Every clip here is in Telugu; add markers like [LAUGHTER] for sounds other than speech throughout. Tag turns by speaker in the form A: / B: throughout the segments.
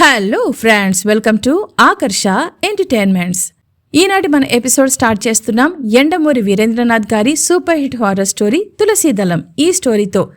A: Hello friends welcome to Akarsha entertainments ఈనాటి మన ఎపిసోడ్ స్టార్ట్ చేస్తున్నాం ఎండమూరి వీరేంద్రనాథ్ గారి super hit horror story Tulasidalam ఈ స్టోరీతో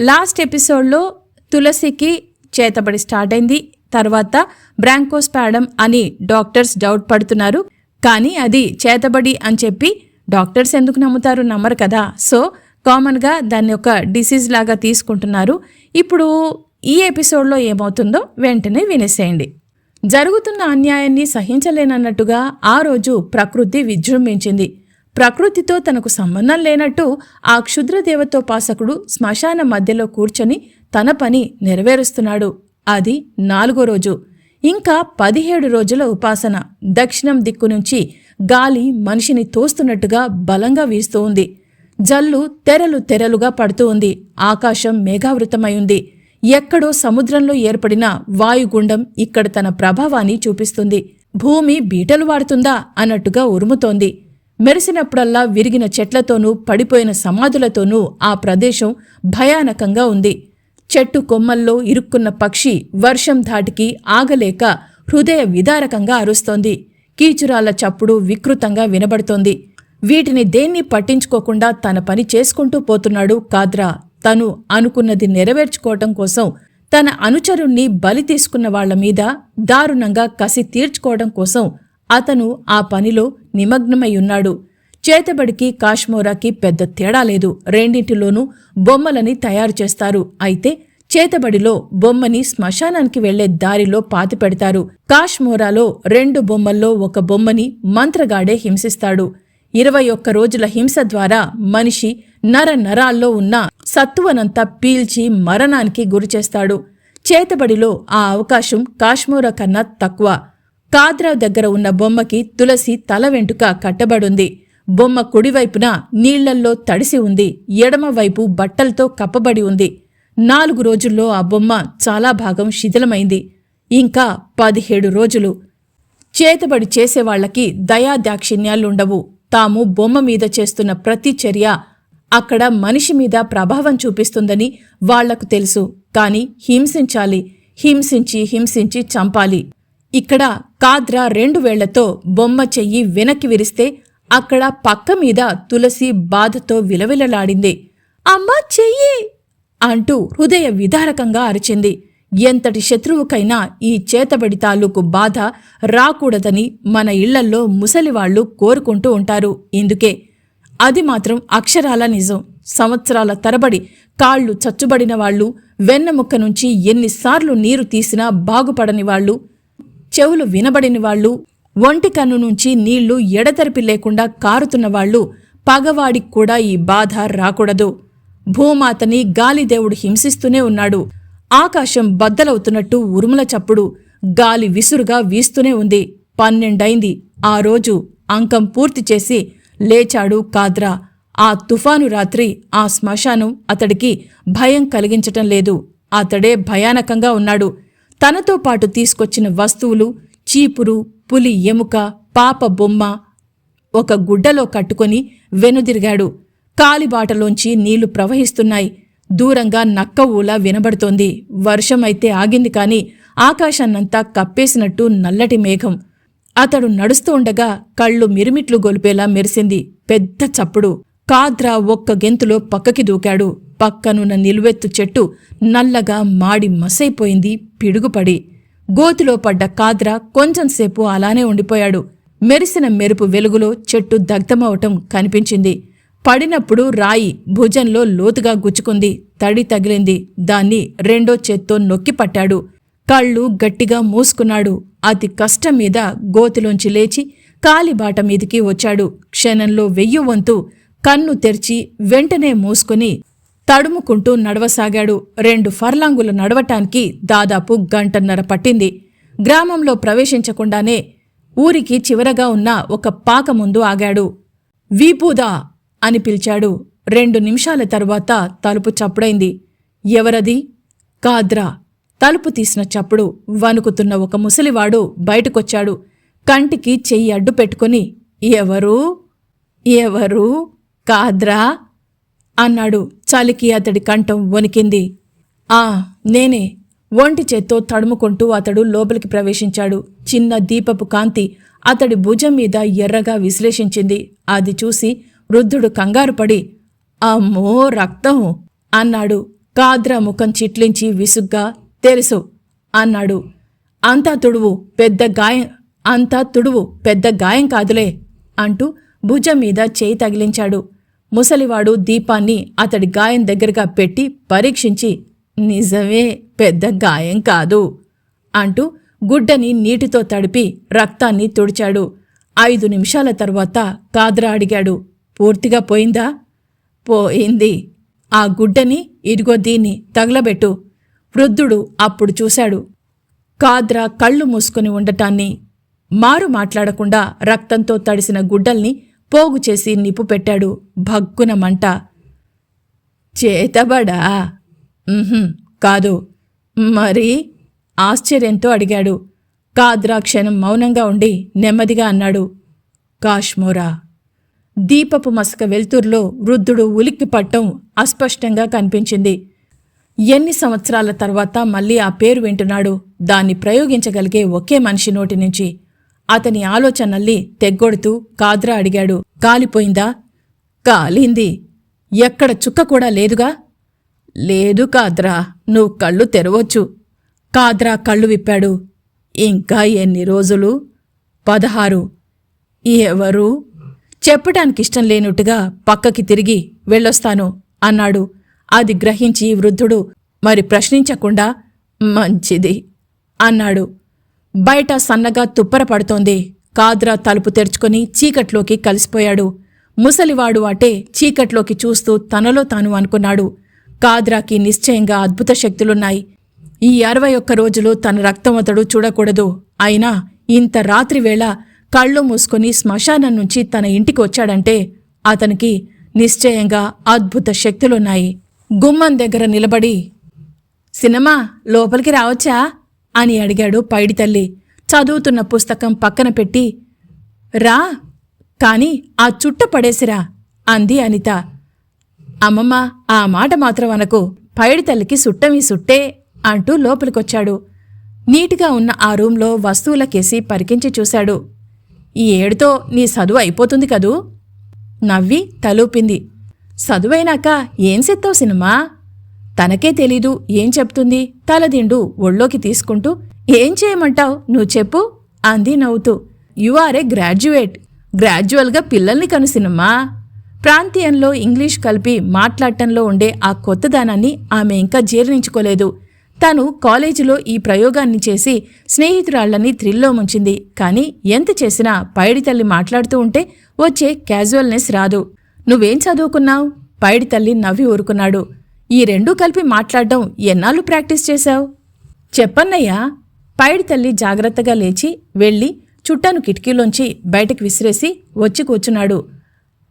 A: లాస్ట్ ఎపిసోడ్లో తులసికి చేతబడి స్టార్ట్ అయింది. తర్వాత బ్రాంకోస్ బ్రాంకోస్పాడమ్ అని డాక్టర్స్ డౌట్ పడుతున్నారు. కానీ అది చేతబడి అని చెప్పి డాక్టర్స్ ఎందుకు నమ్ముతారు నమ్మరు కదా. సో కామన్గా దాన్ని ఒక డిసీజ్ లాగా తీసుకుంటున్నారు. ఇప్పుడు ఈ ఎపిసోడ్లో ఏమవుతుందో వెంటనే వినేసేయండి. జరుగుతున్న అన్యాయాన్ని సహించలేనన్నట్టుగా ఆ రోజు ప్రకృతి విజృంభించింది. ప్రకృతితో తనకు సంబంధం లేనట్టు ఆ క్షుద్ర దేవతోపాసకుడు శ్మశాన మధ్యలో కూర్చొని తన పని నెరవేరుస్తున్నాడు. అది నాలుగో రోజు. ఇంకా పదిహేడు రోజుల ఉపాసన. దక్షిణం దిక్కు నుంచి గాలి మనిషిని తోస్తున్నట్టుగా బలంగా వీస్తూ ఉంది. జల్లు తెరలు తెరలుగా పడుతూ ఉంది. ఆకాశం మేఘావృతమై ఉంది. ఎక్కడో సముద్రంలో ఏర్పడిన వాయుగుండం ఇక్కడ తన ప్రభావాన్ని చూపిస్తుంది. భూమి బీటలు వాడుతుందా అన్నట్టుగా ఉరుముతోంది. మెరిసినప్పుడల్లా విరిగిన చెట్లతోనూ పడిపోయిన సమాధులతోనూ ఆ ప్రదేశం భయానకంగా ఉంది. చెట్టు కొమ్మల్లో ఇరుక్కున్న పక్షి వర్షం ధాటికి ఆగలేక హృదయ విదారకంగా అరుస్తోంది. కీచురాల చప్పుడు వికృతంగా వినబడుతోంది. వీటిని దేన్ని పట్టించుకోకుండా తన పని చేసుకుంటూ పోతున్నాడు కాద్రా. తను అనుకున్నది నెరవేర్చుకోవటం కోసం తన అనుచరుణ్ణి బలి తీసుకున్న వాళ్ళ మీద దారుణంగా కసి తీర్చుకోవడం కోసం అతను ఆ పనిలో నిమగ్నమై ఉన్నాడు. చేతబడికి కాశ్మోరాకి పెద్ద తేడా లేదు. రెండింటిలోనూ బొమ్మలని తయారు చేస్తారు. అయితే చేతబడిలో బొమ్మని శ్మశానానికి వెళ్ళే దారిలో పాతి పెడతారు కాశ్మోరాలో రెండు బొమ్మల్లో ఒక బొమ్మని మంత్రగాడే హింసిస్తాడు. ఇరవై ఒక్క రోజుల హింస ద్వారా మనిషి నర నరాల్లో ఉన్న సత్తువనంతా పీల్చి మరణానికి గురిచేస్తాడు చేతబడిలో ఆ అవకాశం కాశ్మోరా కన్నా తక్కువ. కాద్రా దగ్గర ఉన్న బొమ్మకి తులసి తల వెంటుక కట్టబడుంది. బొమ్మ కుడివైపున నీళ్ళల్లో తడిసి ఉంది. ఎడమవైపు బట్టలతో కప్పబడి ఉంది. నాలుగు రోజుల్లో ఆ బొమ్మ చాలా భాగం శిథిలమైంది. ఇంకా పదిహేడు రోజులు. చేతబడి చేసేవాళ్ళకి దయాదాక్షిణ్యాలుండవు. తాము బొమ్మ మీద చేస్తున్న ప్రతి చర్య అక్కడ మనిషి మీద ప్రభావం చూపిస్తుందని వాళ్ళకు తెలుసు. కాని హింసించాలి హింసించి హింసించి చంపాలి. ఇక్కడ కాద్రా రెండు వేళ్ళతో బొమ్మ చెయ్యి వెనక్కి విరిస్తే అక్కడ పక్క మీద తులసి బాధతో విలవిలలాడింది. అమ్మా చెయ్యి! అంటూ హృదయ విదారకంగా అరిచింది. ఎంతటి శత్రువుకైనా ఈ చేతబడి తాలూకు బాధ రాకూడదని మన ఇళ్ళల్లో ముసలివాళ్ళు కోరుకుంటూ ఉంటారు. ఇందుకే అది మాత్రం అక్షరాల నిజం. సంవత్సరాల తరబడి కాళ్ళు చచ్చుబడిన వాళ్ళు వెన్నముక్క నుంచి ఎన్నిసార్లు నీరు తీసినా బాగుపడని వాళ్ళు చెవులు వినబడిన వాళ్ళు ఒంటి కన్ను నుంచి నీళ్ళు ఎడతెరిపి లేకుండా కారుతున్న వాళ్ళు పగవాడికి కూడా ఈ బాధ రాకూడదు. భూమాతని గాలిదేవుడు హింసిస్తూనే ఉన్నాడు. ఆకాశం బద్దలవుతున్నట్టు ఉరుముల చప్పుడు గాలి విసురుగా వీస్తూనే ఉంది. పన్నెండైంది. ఆ రోజు అంకం పూర్తి చేసి లేచాడు కాద్రా. ఆ తుఫాను రాత్రి ఆ శ్మశానం అతడికి భయం కలిగించటం లేదు. అతడే భయానకంగా ఉన్నాడు. తనతో పాటు తీసుకొచ్చిన వస్తువులు చీపురు పులి ఎముక పాప బొమ్మ ఒక గుడ్డలో కట్టుకొని వెనుదిరిగాడు. కాలిబాటలోంచి నీళ్ళు ప్రవహిస్తున్నాయి. దూరంగా నక్క ఊలా వినబడుతోంది. వర్షమైతే ఆగింది కాని ఆకాశాన్నంతా కప్పేసినట్టు నల్లటి మేఘం. అతడు నడుస్తూ ఉండగా కళ్ళు మిరుమిట్లు గొలిపేలా మెరిసింది పెద్ద చప్పుడు. కాద్రా ఒక్క గెంతులో పక్కకి దూకాడు. పక్కనున్న నిలువెత్తు చెట్టు నల్లగా మాడి మసైపోయింది పిడుగుపడి. గోతిలో పడ్డ కాద్రా కొంచెంసేపు అలానే ఉండిపోయాడు. మెరిసిన మెరుపు వెలుగులో చెట్టు దగ్ధమవటం కనిపించింది. పడినప్పుడు రాయి భుజంలో లోతుగా గుచ్చుకుంది. తడి తగిలింది. దాన్ని రెండో చేత్తో నొక్కి పట్టాడు. కళ్ళు గట్టిగా మూసుకున్నాడు. అతి కష్టం మీద గోతిలోంచి లేచి కాలిబాట మీదికి వచ్చాడు. క్షణంలో వెయ్యి వంతు కన్ను తెరిచి వెంటనే మూసుకుని తడుముకుంటూ నడవసాగాడు. రెండు ఫర్లాంగులు నడవటానికి దాదాపు గంటన్నర పట్టింది. గ్రామంలో ప్రవేశించకుండానే ఊరికి చివరగా ఉన్న ఒక పాక ముందు ఆగాడు. వీపూదా అని పిలిచాడు. రెండు నిమిషాల తర్వాత తలుపు చప్పుడైంది. ఎవరది? కాద్రా. తలుపు తీసిన చప్పుడు వణుకుతున్న ఒక ముసలివాడు బయటకొచ్చాడు. కంటికి చెయ్యి అడ్డు పెట్టుకుని ఎవరు? ఎవరు? కాద్రా? అన్నాడు. చలికి అతడి కంఠం వణికింది. ఆ నేనే. ఒంటి చేత్తో తడుముకుంటూ అతడు లోపలికి ప్రవేశించాడు. చిన్న దీపపు కాంతి అతడి భుజం మీద ఎర్రగా విశ్లేషించింది. అది చూసి వృద్ధుడు కంగారుపడి అమ్మో రక్తం! అన్నాడు. కాద్రా ముఖం చిట్లించి విసుగ్గా తెలుసు అన్నాడు. అంతా తుడువు పెద్ద గాయం అంతా తుడువు పెద్ద గాయం కాదులే అంటూ భుజం మీద చేయి తగిలించాడు. ముసలివాడు దీపాన్ని అతడి గాయం దగ్గరగా పెట్టి పరీక్షించి నిజమే పెద్ద గాయం కాదు అంటూ గుడ్డని నీటితో తడిపి రక్తాన్ని తుడిచాడు. ఐదు నిమిషాల తర్వాత కాద్రా అడిగాడు. పూర్తిగా పోయిందా? పోయింది. ఆ గుడ్డని ఇదిగో దీన్ని తగలబెట్టు. వృద్ధుడు అప్పుడు చూశాడు. కాద్రా కళ్ళు మూసుకుని ఉండటాన్ని. మారు మాట్లాడకుండా రక్తంతో తడిసిన గుడ్డల్ని పోగు చేసి నిప్పు పెట్టాడు భగ్గున మంట. చేతబడా? కాదు. మరి? ఆశ్చర్యంతో అడిగాడు. కాద్రా క్షణం మౌనంగా ఉండి నెమ్మదిగా అన్నాడు. కాశ్మోరా దీపపు మసక వెలుతురులో వృద్ధుడు ఉలిక్కి పట్టం అస్పష్టంగా కనిపించింది. ఎన్ని సంవత్సరాల తర్వాత మళ్ళీ ఆ పేరు వింటున్నాడు? దాన్ని ప్రయోగించగలిగే ఒకే మనిషి నోటి నుంచి. అతని ఆలోచనల్ని తెగ్గొడుతూ కాద్రా అడిగాడు. కాలిపోయిందా? కాలింది. ఎక్కడ చుక్క కూడా లేదుగా? లేదు కాద్రా. నువ్వు కళ్ళు తెరవచ్చు. కాద్రా కళ్ళు విప్పాడు. ఇంకా ఎన్ని రోజులు? పదహారు. ఎవరు? చెప్పటానికి ఇష్టం లేనట్టుగా పక్కకి తిరిగి వెళ్ళొస్తాను అన్నాడు. అది గ్రహించి వృద్ధుడు మరి ప్రశ్నించకుండా మంచిది అన్నాడు. బయట సన్నగా తుప్పర పడుతోంది. కాద్రా తలుపు తెరుచుకొని చీకట్లోకి కలిసిపోయాడు. ముసలివాడు అటే చీకట్లోకి చూస్తూ తనలో తాను అనుకున్నాడు. కాద్రాకి నిశ్చయంగా అద్భుత శక్తులున్నాయి. ఈ అరవై ఒక్క రోజులు తన రక్తం అతడు చూడకూడదు. అయినా ఇంత రాత్రి వేళ కళ్ళు మూసుకొని శ్మశానం నుంచి తన ఇంటికి వచ్చాడంటే అతనికి నిశ్చయంగా అద్భుత శక్తులున్నాయి. గుమ్మం దగ్గర నిలబడి సినిమా లోపలికి రావచ్చా? అని అడిగాడు పైడి తల్లి. చదువుతున్న పుస్తకం పక్కన పెట్టి రా కాని ఆ చుట్ట పడేసిరా అంది అనిత. అమ్మమ్మ ఆ మాట మాత్రం అనకు. పైడి తల్లికి సుట్టమి సుట్టే అంటూ లోపలికొచ్చాడు. నీటిగా ఉన్న ఆ రూంలో వస్తువులకేసి పరికించి చూశాడు. ఈ ఏడుతో నీ చదువు అయిపోతుంది కదూ? నవ్వి తలూపింది. చదువైనాక ఏం సెత్తావు సినిమా? తనకే తెలీదు ఏం చెప్తుంది. తలదిండు ఒళ్ళోకి తీసుకుంటూ ఏం చేయమంటావు? నువ్వు చెప్పు అంది నవ్వుతూ. You are a graduate. గ్రాడ్యువల్గా పిల్లల్ని కను సినిమా. ప్రాంతీయంలో ఇంగ్లీష్ కలిపి మాట్లాడటంలో ఉండే ఆ కొత్తదనాన్ని ఆమె ఇంకా జీర్ణించుకోలేదు. తను కాలేజీలో ఈ ప్రయోగాన్ని చేసి స్నేహితురాళ్ళని థ్రిల్లో ముంచింది. కానీ ఎంత చేసినా పైడి తల్లి మాట్లాడుతూ ఉంటే వచ్చే క్యాజువల్నెస్ రాదు. నువ్వేం చదువుకున్నావు? పైడి తల్లి నవ్వి ఊరుకున్నాడు. ఈ రెండూ కలిపి మాట్లాడడం ఎన్నాళ్ళు ప్రాక్టీస్ చేశావు? చెప్పన్నయ్యా పైడి తల్లి జాగ్రత్తగా లేచి వెళ్ళి చుట్టాను కిటికీలోంచి బయటకు విసిరేసి వచ్చి కూర్చున్నాడు.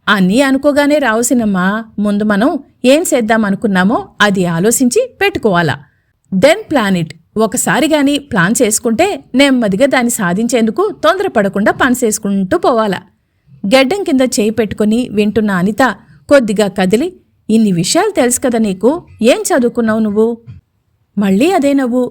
A: అన్నీ అనుకోగానే రావసినమ్మా ముందు మనం ఏం చేద్దామనుకున్నామో అది ఆలోచించి పెట్టుకోవాలా. దెన్ ప్లాన్ ఇట్ ఒకసారి గాని ప్లాన్ చేసుకుంటే నెమ్మదిగా దాన్ని సాధించేందుకు తొందరపడకుండా పని చేసుకుంటూ పోవాలా. గెడ్డం కింద చేయి పెట్టుకుని వింటున్న అనిత కొద్దిగా కదిలి ఇన్ని విషయాలు తెలుసు కదా నీకు ఏం చదువుకున్నావు నువ్వు? మళ్ళీ అదే నవ్వు.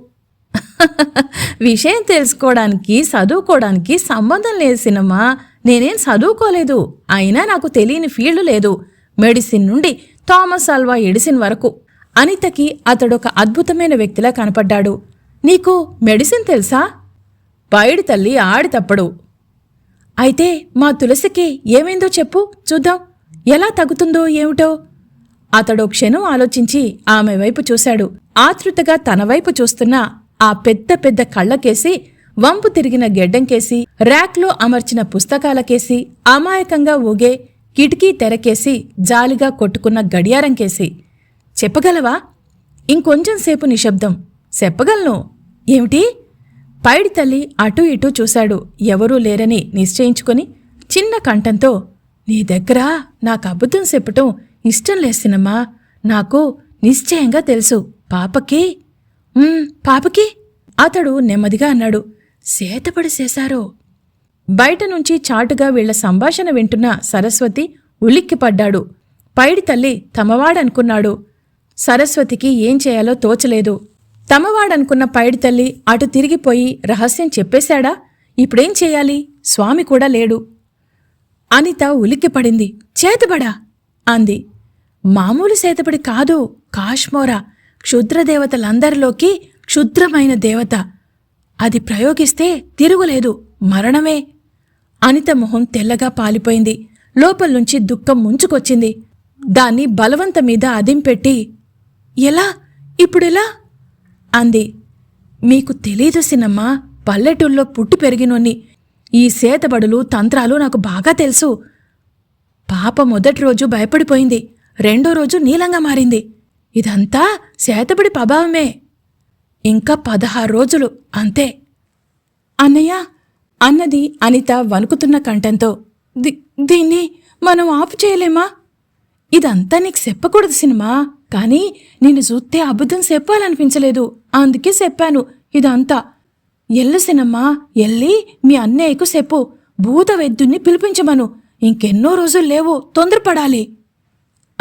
A: [LAUGHS] విషయం తెలుసుకోవడానికి చదువుకోవడానికి సంబంధం లేదు సినిమా నేనేం చదువుకోలేదు. అయినా నాకు తెలియని ఫీల్డ్ లేదు. మెడిసిన్ నుండి థామస్ అల్వా ఎడిసిన్ వరకు. అనితకి అతడొక అద్భుతమైన వ్యక్తిలా కనపడ్డాడు. నీకు మెడిసిన్ తెలుసా? పైడి తల్లి ఆడి తప్పడు అయితే మా తులసికి ఏమైందో చెప్పు చూద్దాం. ఎలా తగ్గుతుందో ఏమిటో? అతడో క్షణం ఆలోచించి ఆమె వైపు చూశాడు. ఆతృతగా తన వైపు చూస్తున్న ఆ పెద్ద పెద్ద కళ్ళకేసి వంపు తిరిగిన గెడ్డంకేసి ర్యాక్లో అమర్చిన పుస్తకాలకేసి అమాయకంగా ఊగే కిటికీ తెరకేసి జాలిగా కొట్టుకున్న గడియారంకేసి. చెప్పగలవా? ఇంకొంచెం సేపు నిశ్శబ్దం. చెప్పగలను. ఏమిటి? పైడి తల్లి అటూ ఇటూ చూశాడు. ఎవరూ లేరని నిశ్చయించుకొని చిన్న కంఠంతో నీ దగ్గర నాకు అబద్ధం చెప్పటం ఇష్టం లేసినమ్మా నాకు నిశ్చయంగా తెలుసు. పాపకి? పాపకి? అతడు నెమ్మదిగా అన్నాడు. సేతపడి చేశారో. బయట నుంచి చాటుగా వీళ్ళ సంభాషణ వింటున్న సరస్వతి ఉలిక్కిపడ్డాడు. పైడి తల్లి తమవాడనుకున్నాడు. సరస్వతికి ఏం చేయాలో తోచలేదు. తమవాడనుకున్న పైడి తల్లి అటు తిరిగిపోయి రహస్యం చెప్పేశాడా? ఇప్పుడేం చెయ్యాలి స్వామి కూడా లేడు. అనిత ఉలిక్కిపడింది. చేతబడా? అంది. మామూలు సేతబడి కాదు కాశ్మోరా. క్షుద్రదేవతలందరిలోకి క్షుద్రమైన దేవత. అది ప్రయోగిస్తే తిరుగులేదు మరణమే. అనిత మొహం తెల్లగా పాలిపోయింది. లోపల్నుంచి దుఃఖం ముంచుకొచ్చింది. దాన్ని బలవంత మీద అదింపెట్టి ఎలా? ఇప్పుడెలా? అంది. మీకు తెలీదు సినమ్మా పల్లెటూళ్ళలో పుట్టి పెరిగినోన్ని. ఈ సేతబడులు తంత్రాలు నాకు బాగా తెలుసు. పాప మొదటి రోజు భయపడిపోయింది రెండో రోజు నీలంగా మారింది. ఇదంతా సేతబడి ప్రభావమే. ఇంకా పదహారు రోజులు అంతే. అన్నయ్య అన్నది అనిత వణుకుతున్న కంఠంతో "ది- దీన్ని మనం ఆపు చేయలేమా? ఇదంతా నీకు చెప్పకూడదు సినిమా కానీ నిన్ను చూస్తే అబద్ధం చెప్పాలనిపించలేదు. అందుకే చెప్పాను ఇదంతా. ఎల్లు సినమ్మా ఎల్లి మీ అన్నయ్యకు చెప్పు. భూత వైద్యుణ్ణి పిలిపించమను. ఇంకెన్నో రోజులు లేవు తొందరపడాలి.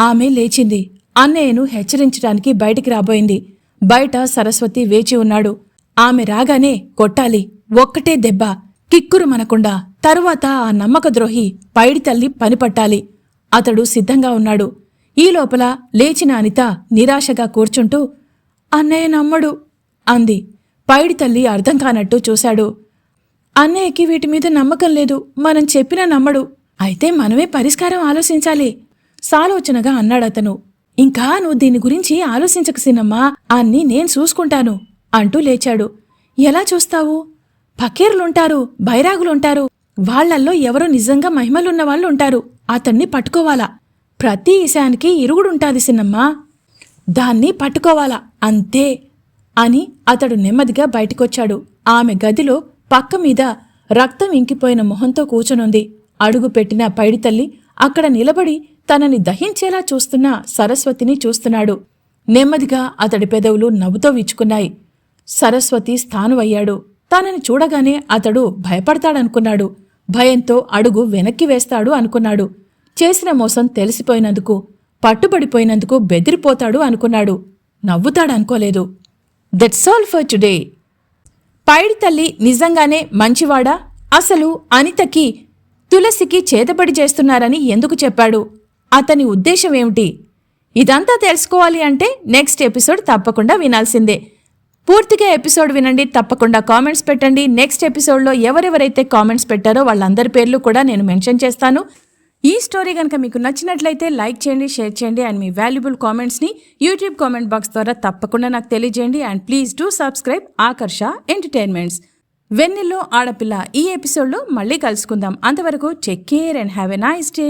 A: ఆమె లేచింది. అన్నయ్యను హెచ్చరించడానికి బయటికి రాబోయింది. బయట సరస్వతి వేచి ఉన్నాడు. ఆమె రాగానే కొట్టాలి ఒక్కటే దెబ్బ కిక్కురు మనకుండా. తరువాత ఆ నమ్మక ద్రోహి పైడి తల్లి పనిపట్టాలి. అతడు సిద్ధంగా ఉన్నాడు. ఈ లోపల లేచిన అనిత నిరాశగా కూర్చుంటూ అన్నయ్య నమ్మడు అంది. పైడి తల్లి అర్థం కానట్టు చూశాడు. అన్నయ్యకి వీటి మీద నమ్మకం లేదు. మనం చెప్పినా నమ్మడు. అయితే మనమే పరిష్కారం ఆలోచించాలి సాలోచనగా అన్నాడతను ఇంకా నువ్వు దీని గురించి ఆలోచించక సినమ్మా. అన్ని నేను చూసుకుంటాను అంటూ లేచాడు. ఎలా చూస్తావు? ఫకీర్లుంటారు బైరాగులుంటారు. వాళ్ళల్లో ఎవరో నిజంగా మహిమలున్న వాళ్ళు ఉంటారు అతన్ని పట్టుకోవాలా? ప్రతి ఈశానికి ఇరుగుడుంటాది సిన్నమ్మా. దాన్ని పట్టుకోవాలా? అంతే అని అతడు నెమ్మదిగా బయటికొచ్చాడు. ఆమె గదిలో పక్క మీద రక్తం ఇంకిపోయిన మొహంతో కూచునుంది అడుగు పెట్టిన పైడితల్లి అక్కడ నిలబడి తనని దహించేలా చూస్తున్న సరస్వతిని చూస్తున్నాడు. నెమ్మదిగా అతడి పెదవులు నవ్వుతో విచ్చుకున్నాయి. సరస్వతి స్థానువయ్యాడు. తనని చూడగానే అతడు భయపడతాడనుకున్నాడు. భయంతో అడుగు వెనక్కి వేస్తాడు అనుకున్నాడు. చేసిన మోసం తెలిసిపోయినందుకు పట్టుబడిపోయినందుకు బెదిరిపోతాడు అనుకున్నాడు. నవ్వుతాడనుకోలేదు. That's all for today Paidi Talli నిజంగానే మంచివాడా? అసలు అనితకి తులసికి చేతబడి చేస్తున్నారని ఎందుకు చెప్పాడు? అతని ఉద్దేశం ఏమిటి? ఇదంతా తెలుసుకోవాలి అంటే నెక్స్ట్ ఎపిసోడ్ తప్పకుండా వినాల్సిందే. పూర్తిగా ఎపిసోడ్ వినండి తప్పకుండా కామెంట్స్ పెట్టండి. నెక్స్ట్ ఎపిసోడ్లో ఎవరెవరైతే కామెంట్స్ పెట్టారో వాళ్ళందరి పేర్లు కూడా నేను మెన్షన్ చేస్తాను. ఈ స్టోరీ కనుక మీకు నచ్చినట్లయితే లైక్ చేయండి షేర్ చేయండి అండ్ మీ వాల్యుబుల్ కామెంట్స్ని యూట్యూబ్ కామెంట్ బాక్స్ ద్వారా తప్పకుండా నాకు తెలియజేయండి and please do subscribe Akarsha entertainments. Vennello Adapilla ఈ ఎపిసోడ్లో మళ్ళీ కలుసుకుందాం. అంతవరకు take care and have a nice day